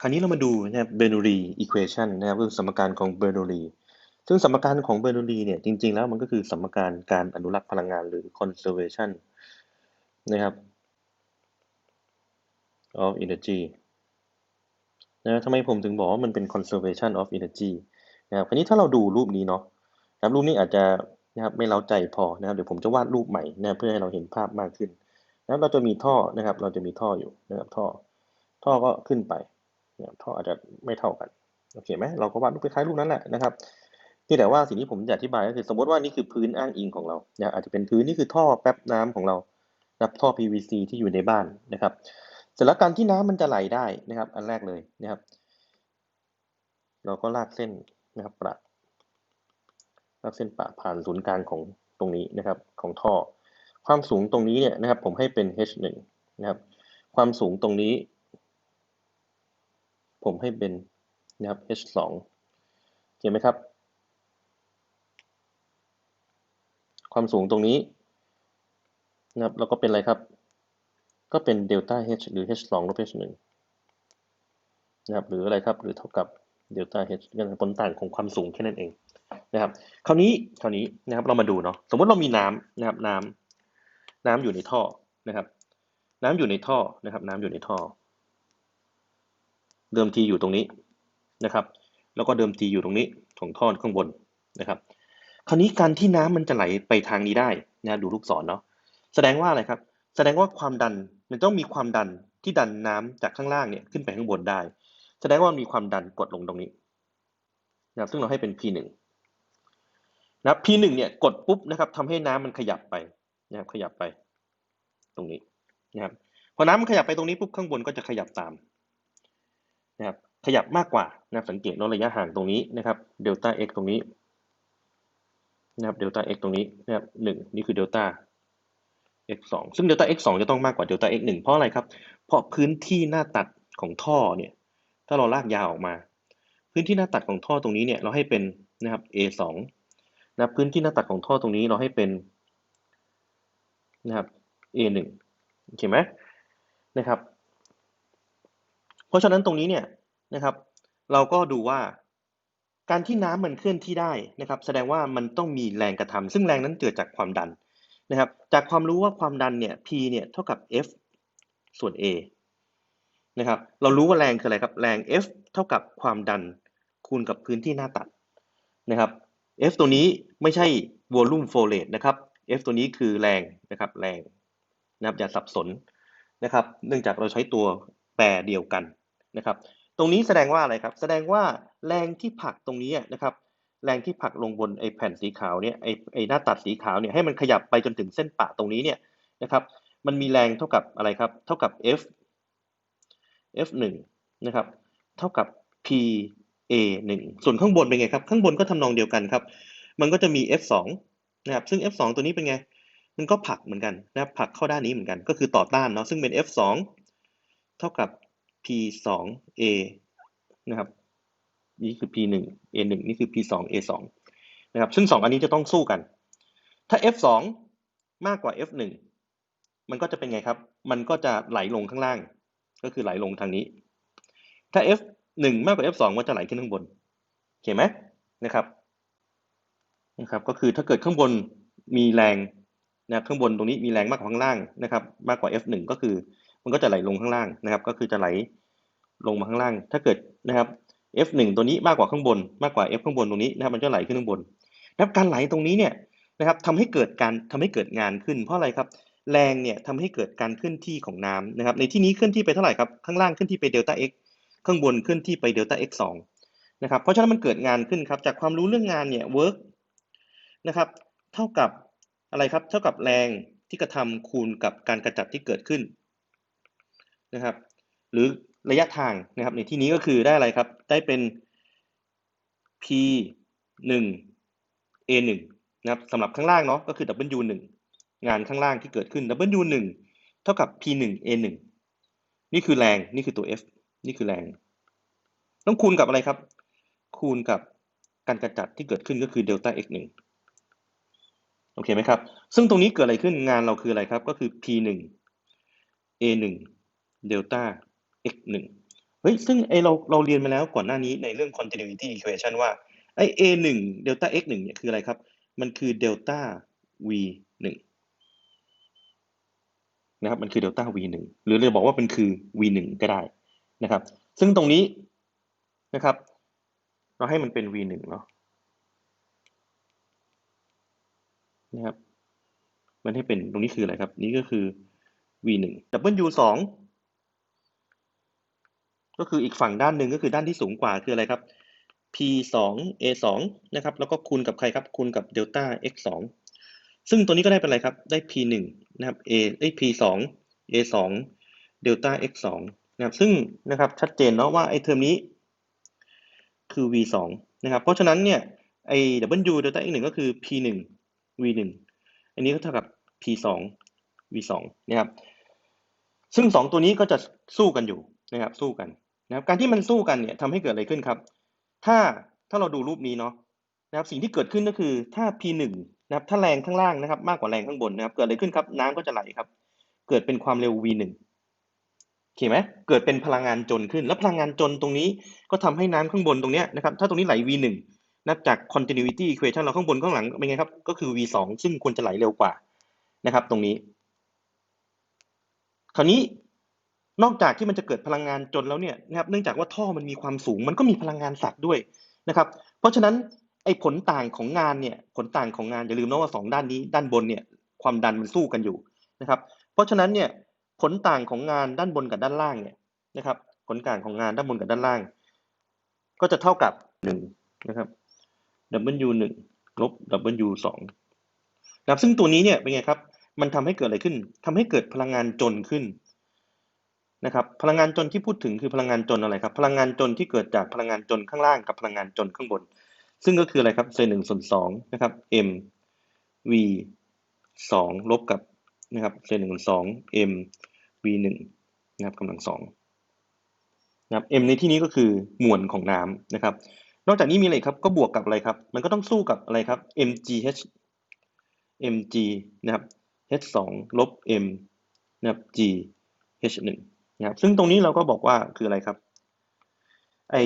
คราวนี้เรามาดูนะครับเบอร์นูรีอีควอชันนะครับก็คือสมการของเบอร์นูรีซึ่งสมการของเบอร์นูรีเนี่ยจริง ๆ แล้วมันก็คือสมการการอนุรักษ์พลังงานหรือ conservation นะครับ of energy นะทำไมผมถึงบอกว่ามันเป็น conservation of energy นะครับคราวนี้ถ้าเราดูรูปนี้เนาะนะครับรูปนี้อาจจะนะครับไม่เล้าใจพอนะครับเดี๋ยวผมจะวาดรูปใหม่นะเพื่อให้เราเห็นภาพมากขึ้นนะครับเราจะมีท่อนะครับ เราจะมีท่ออยู่นะครับท่อ ท่อก็ขึ้นไป เนี่ยท่ออาจจะไม่เท่ากันโอเคไหมเราก็วาดรูปคล้ายๆรูปนั้นแหละนะครับที่แต่ว่าสิ่งที่ผมจะอธิบายก็คือสมมติว่านี่คือพื้นอ้างอิงของเราเนี่ยอาจจะเป็นพื้นนี่คือท่อแป๊บน้ำของเรานะครับท่อ PVC ที่อยู่ในบ้านนะครับเสร็จแล้วการที่น้ำมันจะไหลได้นะครับ อันแรกเลยนะครับ เราก็ลากเส้นนะครับประลากเส้นปะผ่านศูนย์กลางของตรงนี้นะครับ ของท่อ ความสูงตรงนี้เนี่ยนะครับ ผมให้เป็น h1 นะครับ ความสูงตรงนี้ ผมให้เป็นนะครับ h2 เห็นไหมครับ ความสูงตรงนี้นะครับแล้วก็เป็นอะไรครับ ก็เป็นเดลต้า h หรือ h2 ลบ h1 นะครับ หรืออะไรครับ หรือเท่ากับเดลต้า h กันผลต่างของความสูงแค่นั้นเองนะครับ คราวนี้ คราวนี้นะครับ เรามาดูเนาะ สมมติเรามีน้ำนะครับ น้ำน้ำอยู่ในท่อนะครับ น้ำอยู่ในท่อนะครับ น้ำอยู่ในท่อ เดิมทีอยู่ตรงนี้นะครับ แล้วก็เดิมทีอยู่ตรงนี้ของท่อข้างบนนะครับ คราวนี้การที่น้ำมันจะไหลไปทางนี้ได้นะดูลูกศรเนาะแสดงว่าอะไรครับ แสดงว่าความดันมันต้องมีความดันที่ดันน้ำจากข้างล่างเนี่ยขึ้นไปข้างบนได้ แสดงว่ามีความดันกดลงตรงนี้นะครับซึ่งเราให้เป็น P1 นะครับ P1 เนี่ยกดปุ๊บนะครับทำให้น้ำมันขยับไปนะครับขยับไป ตรงนี้นะครับพอน้ำมันขยับไปตรงนี้ปุ๊บข้างบนก็จะขยับตาม นะครับขยับมากกว่านะสังเกตระยะห่างตรงนี้นะครับเดลต้า x ตรงนี้นะครับเดลต้า x ตรงนี้นะครับหนึ่งนี่คือเดลต้า x 2ซึ่งเดลต้า x 2จะต้องมากกว่าเดลต้า x 1เพราะอะไรครับ เพราะพื้นที่หน้าตัดของท่อเนี่ย ถ้าเราลากยาวออกมา พื้นที่หน้าตัดของท่อตรงนี้เนี่ยเราให้เป็นนะครับ a 2นะพื้นที่หน้าตัดของท่อตรงนี้เราให้เป็นนะครับ a 1โอเคไหมนะครับ เพราะฉะนั้นตรงนี้เนี่ยนะครับ เราก็ดูว่า การที่น้ำมันเคลื่อนที่ได้นะครับ แสดงว่ามันต้องมีแรงกระทำซึ่งแรงนั้นเกิดจากความดันนะครับ จากความรู้ว่าความดันเนี่ย P เนี่ยเท่ากับ F ส่วน A นะครับ เรารู้ว่าแรงคืออะไรครับ แรง F เท่ากับความดันคูณกับพื้นที่หน้าตัดนะครับ F ตัวนี้ไม่ใช่ volume flow rate นะครับ F ตัวนี้คือแรงนะครับ แรงนะครับอย่าสับสนนะครับ เนื่องจากเราใช้ตัว แปรเดียวกันนะครับ ตรงนี้แสดงว่าอะไรครับ แสดงว่าแรงที่ผลักตรงนี้นะครับ แรงที่ผลักลงบนไอ้แผ่นสีขาวเนี่ยไอ้ไอ้หน้าตัดสีขาวเนี่ยให้มันขยับไปจนถึงเส้นปะตรงนี้เนี่ยนะครับ มันมีแรงเท่ากับอะไรครับ เท่ากับ F F 1 นะครับ เท่ากับ P A 1 ส่วนข้างบนเป็นไงครับ ข้างบนก็ทำนองเดียวกันครับ มันก็จะมี F 2 นะครับ ซึ่ง F 2 ตัวนี้เป็นไง มันก็ผลักเหมือนกันนะครับผลักเข้าด้านนี้เหมือนกัน ก็คือต่อต้านเนาะ ซึ่งเป็น F 2 เท่ากับ P 2 A นะครับ นี่คือ P 1 A 1นี่คือ P 2 A 2นะครับ ซึ่ง 2 อันนี้จะต้องสู้กัน ถ้า F 2มากกว่า F 1มันก็จะเป็นไงครับ มันก็จะไหลลงข้างล่าง ก็คือไหลลงทางนี้ ถ้า F 1มากกว่า F 2มันจะไหลขึ้นข้างบนเห็นไหมนะครับนะครับ ก็คือถ้าเกิดข้างบนมีแรง นะข้างบนตรงนี้มีแรงมากกว่าข้างล่างนะครับ มากกว่า F 1 ก็คือ มันก็จะไหลลงข้างล่างนะครับ ก็คือจะไหลลงมาข้างล่าง ถ้าเกิดนะครับ F1 ตัวนี้มากกว่าข้างบน มากกว่า F ข้างบนตรงนี้นะครับ มันจะไหลขึ้นข้างบนนะครับการไหลตรงนี้เนี่ยนะครับทำให้เกิดการทำให้เกิดงานขึ้น เพราะอะไรครับ แรงเนี่ยทำให้เกิดการเคลื่อนที่ของน้ำนะครับ ในที่นี้เคลื่อนที่ไปเท่าไหร่ครับ ข้างล่างเคลื่อนที่ไปเดลต้า x ข้างบนเคลื่อนที่ไปเดลต้า x 2นะครับ เพราะฉะนั้นมันเกิดงานขึ้นครับ จากความรู้เรื่องงานเนี่ย work นะครับ เท่ากับ อะไรครับ เท่ากับแรงที่กระทำคูณกับการกระจัดที่เกิดขึ้นนะครับ หรือระยะทางนะครับ ในที่นี้ก็คือได้อะไรครับ ได้เป็น p 1 a 1นะครับสำหรับข้างล่างเนาะก็คือ w 1งานข้างล่างที่เกิดขึ้น w 1เท่ากับ p 1 a 1นี่คือแรงนี่คือตัว f นี่คือแรง ต้องคูณกับอะไรครับ คูณกับการกระจัดที่เกิดขึ้นก็คือเดลต้า x 1 โอเคไหมครับ ซึ่งตรงนี้เกิดอะไรขึ้นงานเราคืออะไรครับ ก็คือ p 1 a 1เดลต้า x 1ฮ้ย ซึ่งไอเราเราเรียนมาแล้วก่อนหน้านี้ในเรื่อง continuity equation ว่าไอ a หนึ่ง delta x หนึ่งเนี่ยคืออะไรครับ มันคือ delta v หนึ่งนะครับ มันคือ delta v หนึ่งหรือเราบอกว่ามันคือ v หนึ่งก็ได้นะครับ ซึ่งตรงนี้นะครับ เราให้มันเป็น v หนึ่งเนาะ นะครับ มันให้เป็นตรงนี้คืออะไรครับ นี่ก็คือ v หนึ่ง w สองก็คืออีกฝั่งด้านหนึ่งก็คือด้านที่สูงกว่าคืออะไรครับ p สอง a สองนะครับ แล้วก็คูณกับใครครับ คูณกับเดลต้า x สองซึ่งตัวนี้ก็ได้เป็นอะไรครับ ได้ p หนึ่งนะครับ a ได้ p สอง a สองเดลต้า x สองนะครับ ซึ่งนะครับชัดเจนเนาะว่าไอ้เทอมนี้คือ v สองนะครับ เพราะฉะนั้นเนี่ยไอ้ w เดลต้า x หนึ่งก็คือ p ห v หนึ่งอันนี้ก็เท่ากับ p สอง v สองนะครับ ซึ่งสองตัวนี้ก็จะสู้กันอยู่นะครับ สู้กันนะครับ การที่มันสู้กันเนี่ยทำให้เกิดอะไรขึ้นครับ ถ้าถ้าเราดูรูปนี้เนาะนะครับสิ่งที่เกิดขึ้นก็คือถ้า P1 นะครับถ้าแรงข้างล่างนะครับ มากกว่าแรงข้างบนนะครับ เกิดอะไรขึ้นครับ น้ำก็จะไหลครับ เกิดเป็นความเร็ว V1 โอเคไหมเกิดเป็นพลังงานจนขึ้น แล้วพลังงานจนตรงนี้ก็ทำให้น้ำข้างบนตรงนี้นะครับ ถ้าตรงนี้ไหล V1 นับจาก continuity equation เราข้างบนข้างหลังเป็นไงครับ ก็คือ V2 ซึ่งควรจะไหลเร็วกว่านะครับ ตรงนี้ คราวนี้นอกจากที่มันจะเกิดพลังงานจนแล้วเนี่ยนะครับเนื่องจากว่าท่อมันมีความสูง มันก็มีพลังงานสัตว์ด้วยนะครับ เพราะฉะนั้นไอ้ผลต่างของงานเนี่ยผลต่างของงานอย่าลืมนะว่าสองด้านนี้ ด้านบนเนี่ยความดันมันสู้กันอยู่นะครับ เพราะฉะนั้นเนี่ยผลต่างของงานด้านบนกับด้านล่างเนี่ยนะครับ ผลต่างของงานด้านบนกับด้านล่าง ก็จะเท่ากับหนึ่งนะครับ W หนึ่งลบ W สองนะครับซึ่งตัวนี้เนี่ยเป็นไงครับ มันทำให้เกิดอะไรขึ้นทำให้เกิดพลังงานจนขึ้นนะครับ พลังงานจนที่พูดถึงคือพลังงานจนอะไรครับ พลังงานจนที่เกิดจากพลังงานจนข้างล่างกับพลังงานจนข้างบน ซึ่งก็คืออะไรครับเศษหนึ่งส่วนสองนะครับ m v สองลบกับนะครับเศษหนึ่งส่วนสอง m v หนึ่งนะครับกำลังสองนะครับ m ในที่นี้ก็คือมวลของน้ำนะครับ นอกจากนี้มีอะไรครับ ก็บวกกับอะไรครับ มันก็ต้องสู้กับอะไรครับ mgh mg นะครับ h สองลบ m นะครับ g h หนึ่งนะครับซึ่งตรงนี้เราก็บอกว่าคืออะไรครับไอ้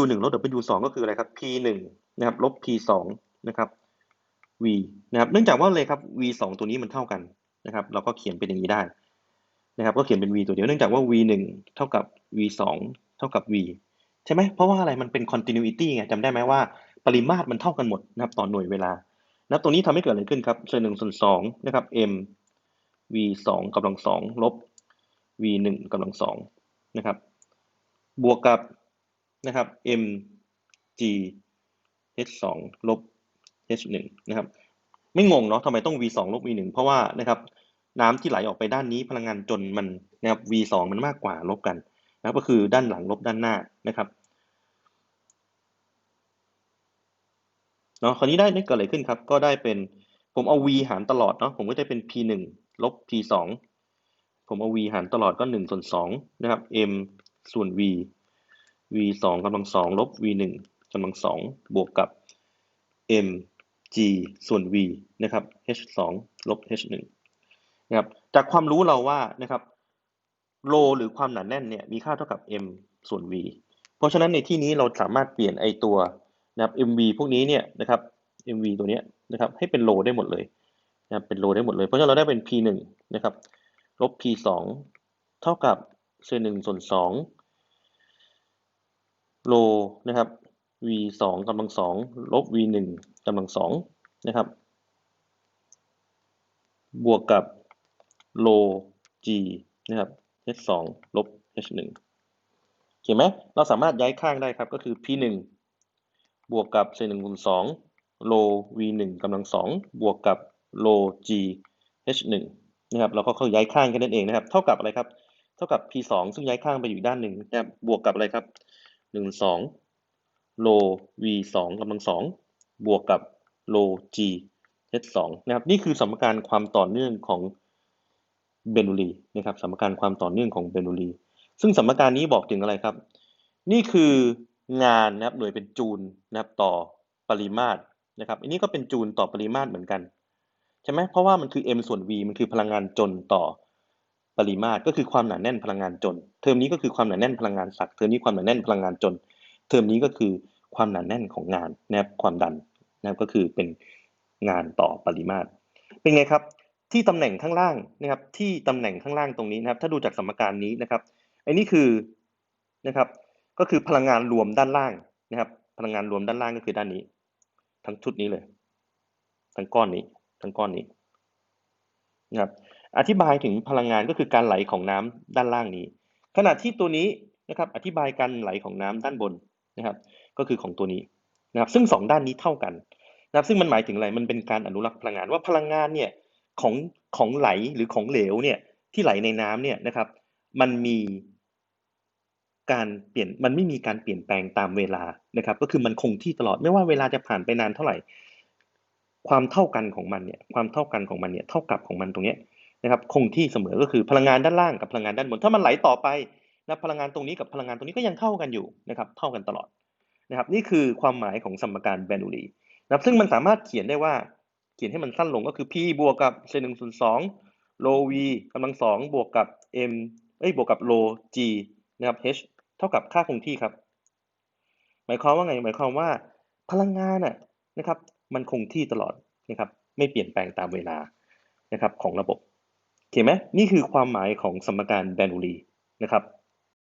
W หนึ่งลบ W สองก็คืออะไรครับ P หนึ่งนะครับลบ P สองนะครับ V นะครับเนื่องจากว่าเลยครับ V สองตัวนี้มันเท่ากันนะครับ เราก็เขียนเป็นอย่างนี้ได้นะครับ ก็เขียนเป็น V ตัวเดียวเนื่องจากว่า V หนึ่งเท่ากับ V สองเท่ากับ V ใช่ไหมเพราะว่าอะไรมันเป็น continuity ไงจำได้ไหมว่าปริมาตรมันเท่ากันหมดนะครับต่อหน่วยเวลานะตรงนี้ทำให้เกิดอะไรขึ้นครับส่วนหนึ่งส่วนสองนะครับ m v สองกำลังสองลบ v หนึ่งกำลังสองนะครับ บวกกับนะครับ m g h สองลบ h หนึ่งนะครับ ไม่งงเนาะทำไมต้อง v สองลบ v หนึ่งเพราะว่านะครับ น้ำที่ไหลออกไปด้านนี้พลังงานจนมันนะครับ v สองมันมากกว่าลบกัน นะก็คือด้านหลังลบด้านหน้านะครับเนาะคราวนี้ได้ได้เกิดอะไรขึ้นครับ ก็ได้เป็นผมเอา v หารตลอดเนาะผมก็จะเป็น p หนึ่งลบ p สองผมเอา v หารตลอดก็หนึ่งส่วนสองนะครับ m ส่วน v v สองกำลังสองลบ v หนึ่งกำลังสองบวกกับ m g ส่วน v นะครับ h สองลบ h หนึ่งนะครับจากความรู้เราว่านะครับ โลหรือความหนาแน่นเนี่ยมีค่าเท่ากับ m ส่วน v เพราะฉะนั้นในที่นี้เราสามารถเปลี่ยนไอตัวนะครับ mv พวกนี้เนี่ยนะครับ mv ตัวเนี้ยนะครับให้เป็นโลได้หมดเลยนะเป็นโลได้หมดเลย เพราะฉะนั้นเราได้เป็น p หนึ่งนะครับลบ p สองเท่ากับเศษหนึ่งส่วนสองโลนะครับ v สองกำลังสองลบ v หนึ่งกำลังสองนะครับ บวกกับโล g นะครับ h สองลบ h หนึ่งเห็นไหมเราสามารถย้ายข้างได้ครับก็คือ p หนึ่งบวกกับเศษหนึ่งคูณสองโล v หนึ่งกำลังสองบวกกับโล g h หนึ่งนะครับเราก็เขาย้ายข้างกันนั่นเองนะครับ เท่ากับอะไรครับ เท่ากับ p สองซึ่งย้ายข้างไปอยู่ด้านหนึ่งนะครับบวกกับอะไรครับหนึ่งสองโล v สองกำลังสองบวกกับโล g h สองนะครับนี่คือสมการความต่อเนื่องของ เบนูลีนะครับสมการความต่อเนื่องของเบนูลีซึ่งสมการนี้บอกถึงอะไรครับ นี่คืองานนะครับหน่วยเป็นจูลนะครับต่อปริมาตรนะครับอันนี้ก็เป็นจูลต่อปริมาตรเหมือนกันใช่ไหมเพราะว่ามันคือ m ส่วน v มันคือพลังงานจนต่อปริมาตรก็คือความหนาแน่นพลังงานจน เทอมนี้ก็คือความหนาแน่นพลังงานศักเทอมนี้ความหนาแน่นพลังงานจน เทอมนี้ก็คือความหนาแน่นของงานนะครับความดันนะครับก็คือเป็นงานต่อปริมาตรเป็นไงครับ ที่ตำแหน่งข้างล่างนะครับ ที่ตำแหน่งข้างล่างตรงนี้นะครับ ถ้าดูจากสมการนี้นะครับไอ้นี่คือนะครับ ก็คือพลังงานรวมด้านล่างนะครับ พลังงานรวมด้านล่างก็คือด้านนี้ ทั้งชุดนี้เลย ทั้งก้อนนี้ ทั้งก้อนนี้นะครับ อธิบายถึงพลังงานก็คือการไหลของน้ำด้านล่างนี้ ขณะที่ตัวนี้นะครับ อธิบายการไหลของน้ำด้านบนนะครับ ก็คือของตัวนี้นะครับ ซึ่งสองด้านนี้เท่ากันนะครับ ซึ่งมันหมายถึงอะไร มันเป็นการอนุรักษ์พลังงานว่าพลังงานเนี่ย ของของไหลหรือของเหลวเนี่ยที่ไหลในน้ำเนี่ยนะครับ มันมีการเปลี่ยนมันไม่มีการเปลี่ยนแปลงตามเวลานะครับ ก็คือมันคงที่ตลอดไม่ว่าเวลาจะผ่านไปนานเท่าไหร่ ความเท่ากันของมันเนี่ยความเท่ากันของมันเนี่ยเท่ากับของมันตรงเนี้ยนะครับ คงที่เสมอก็คือพลังงานด้านล่างกับพลังงานด้านบน ถ้ามันไหลต่อไปนะพลังงานตรงนี้กับพลังงานตรงนี้ก็ยังเท่ากันอยู่นะครับ เท่ากันตลอดนะครับ นี่คือความหมายของสมการแบรนูลีนะครับ ซึ่งมันสามารถเขียนได้ว่า เขียนให้มันสั้นลงก็คือ p บวกกับเศษหนึ่งส่วนสองโล v กำลังสองบวกกับ m เอ้ยบวกกับโล g นะครับ h เท่ากับค่าคงที่ครับ หมายความว่าไง หมายความว่า พลังงานน่ะนะครับ มันคงที่ตลอดนะครับ ไม่เปลี่ยนแปลงตามเวลานะครับของระบบโอเคไหมนี่คือความหมายของสมการแบรนูลีนะครับ